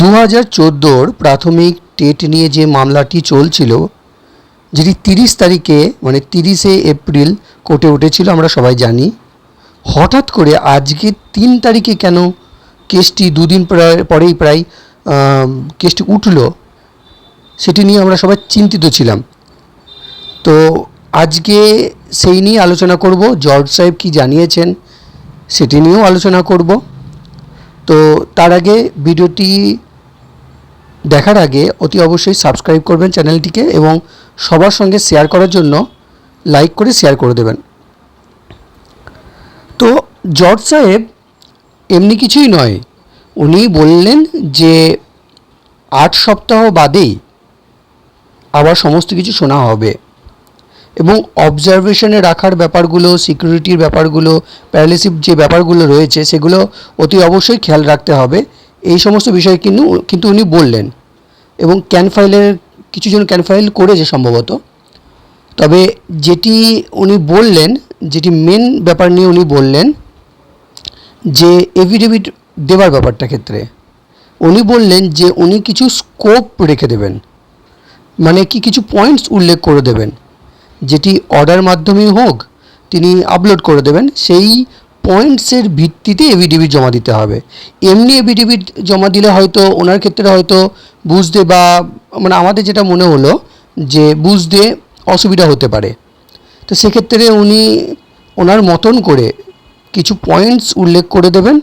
দু হাজার চোদ্দোর প্রাথমিক টেট নিয়ে যে মামলাটি চলছিল, যেটি তিরিশ তারিখে মানে তিরিশে এপ্রিল কোর্টে উঠেছিল, আমরা সবাই জানি, হঠাৎ করে আজকে তিন তারিখে কেন কেসটি দুদিন পরেই প্রায় কেসটি উঠল, সেটি নিয়ে আমরা সবাই চিন্তিত ছিলাম। তো আজকে সেই নিয়ে আলোচনা করব জর্জ সাহেব কি জানিয়েছেন, সেটি নিয়েও আলোচনা করব। তো তার আগে ভিডিওটি দেখার আগে অতি অবশ্যই সাবস্ক্রাইব করবেন চ্যানেলটিকে এবং সবার সঙ্গে শেয়ার করার জন্য লাইক করে শেয়ার করে দেবেন। তো জর্জ সাহেব এমনি কিছুই নয়। উনি বললেন যে আট সপ্তাহ বাদেই আবার সমস্ত কিছু শোনা হবে। এবং অবজারভেশনে রাখার ব্যাপারগুলো সিকিউরিটির ব্যাপারগুলো প্যারালিসিভ যে ব্যাপারগুলো রয়েছে, সেগুলো অতি অবশ্যই খেয়াল রাখতে হবে। এই সমস্ত বিষয় কিন্তু কিন্তু উনি বললেন। এবং ক্যান ফাইলের কিছুজন ক্যান ফাইল করেছে সম্ভবত। তবে যেটি উনি বললেন, যেটি মেন ব্যাপার নিয়ে উনি বললেন, যে এভিডেভিট দেওয়ার ব্যাপারটা ক্ষেত্রে, উনি বললেন যে উনি কিছু স্কোপ রেখে দেবেন। মানে কি কিছু পয়েন্টস উল্লেখ করে দেবেন। যেটি অর্ডার মাধ্যমেই হোক, তিনি আপলোড করে দেবেন, সেই পয়েন্টসের ভিত্তিতে এভিডেভিট জমা দিতে হবে। এমনি এভিডেভিট জমা দিলে হয়তো, ওনার ক্ষেত্রে হয়তো বুঝতে বা মানে আমাদের যেটা মনে হলো যে বুঝতে অসুবিধা হতে পারে। তো সেক্ষেত্রে উনি ওনার মতন করে কিছু পয়েন্টস উল্লেখ করে দেবেন।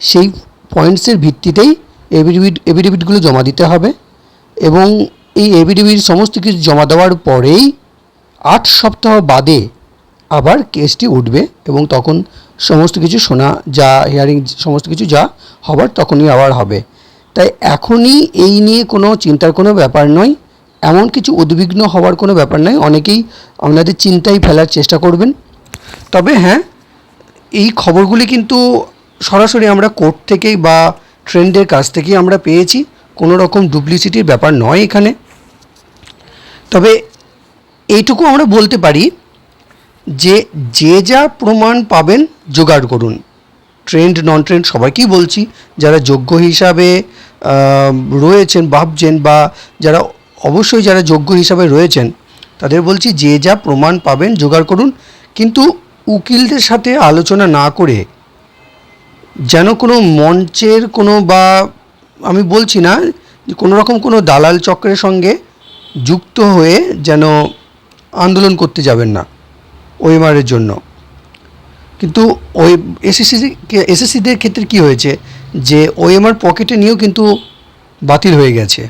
সেই পয়েন্টসের ভিত্তিতেই এভিডেভিট এভিডেভিটগুলো জমা দিতে হবে। এবং এই এভিডেভিট সমস্ত কিছু জমা দেওয়ার পরেই আট সপ্তাহ বাদে আবার কেসটি উঠবে এবং তখন সমস্ত কিছু শোনা যা হিয়ারিং সমস্ত কিছু যা হবার তখনই আবার হবে। তাই এখনই এই নিয়ে কোনো চিন্তার কোনো ব্যাপার নয়, এমন কিছু উদ্বিগ্ন হওয়ার কোনো ব্যাপার নয়, অনেকেই আপনাদের চিন্তায় ফেলার চেষ্টা করবেন। তবে হ্যাঁ এই খবরগুলি কিন্তু সরাসরি আমরা কোর্ট থেকেই বা ট্রেন্ডের কাছ থেকেই আমরা পেয়েছি, কোনো রকম ডুপ্লিসিটির ব্যাপার নয় এখানে। তবে এইটুকু আমরা বলতে পারি যে যে যা প্রমাণ পাবেন জোগাড় করুন। ট্রেন্ড নন ট্রেন্ড সবাইকেই বলছি, যারা যোগ্য হিসাবে রয়েছেন, ভাবছেন বা যারা অবশ্যই যারা যোগ্য হিসাবে রয়েছেন, তাদের বলছি যে যা প্রমাণ পাবেন জোগাড় করুন। কিন্তু উকিলদের সাথে আলোচনা না করে যেন কোনো মঞ্চের কোনো বা আমি বলছি না কোনো রকম কোনো দালাল চক্রের সঙ্গে যুক্ত হয়ে যেন আন্দোলন করতে যাবেন না ওএমআরের জন্য। কিন্তু ওই এসএসসি এসএসসিদের ক্ষেত্রে কি হয়েছে যে ওএমআর পকেটে নিয়েও কিন্তু বাতিল হয়ে গেছে।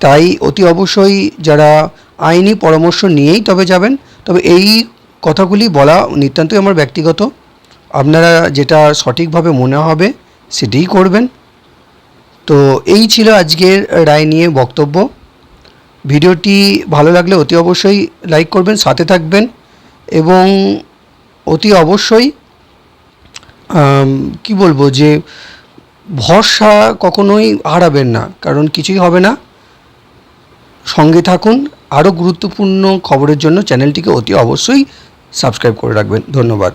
তাই অতি অবশ্যই যারা আইনি পরামর্শ নিয়েই তবে যাবেন, তবে এই কথাগুলি বলা নিতান্তই আমার ব্যক্তিগত। আপনারা যেটা সঠিকভাবে মনে হবে সেটাই করবেন। তো এই ছিল আজকের রায় নিয়ে বক্তব্য। ভিডিওটি ভালো লাগলে অতি অবশ্যই লাইক করবেন, সাথে থাকবেন এবং অতি অবশ্যই কি বলব যে ভরসা কখনোই হারাবেন না, কারণ কিছুই হবে না। সঙ্গে থাকুন, আরও গুরুত্বপূর্ণ খবরের জন্য চ্যানেলটিকে অতি অবশ্যই সাবস্ক্রাইব করে রাখবেন। ধন্যবাদ।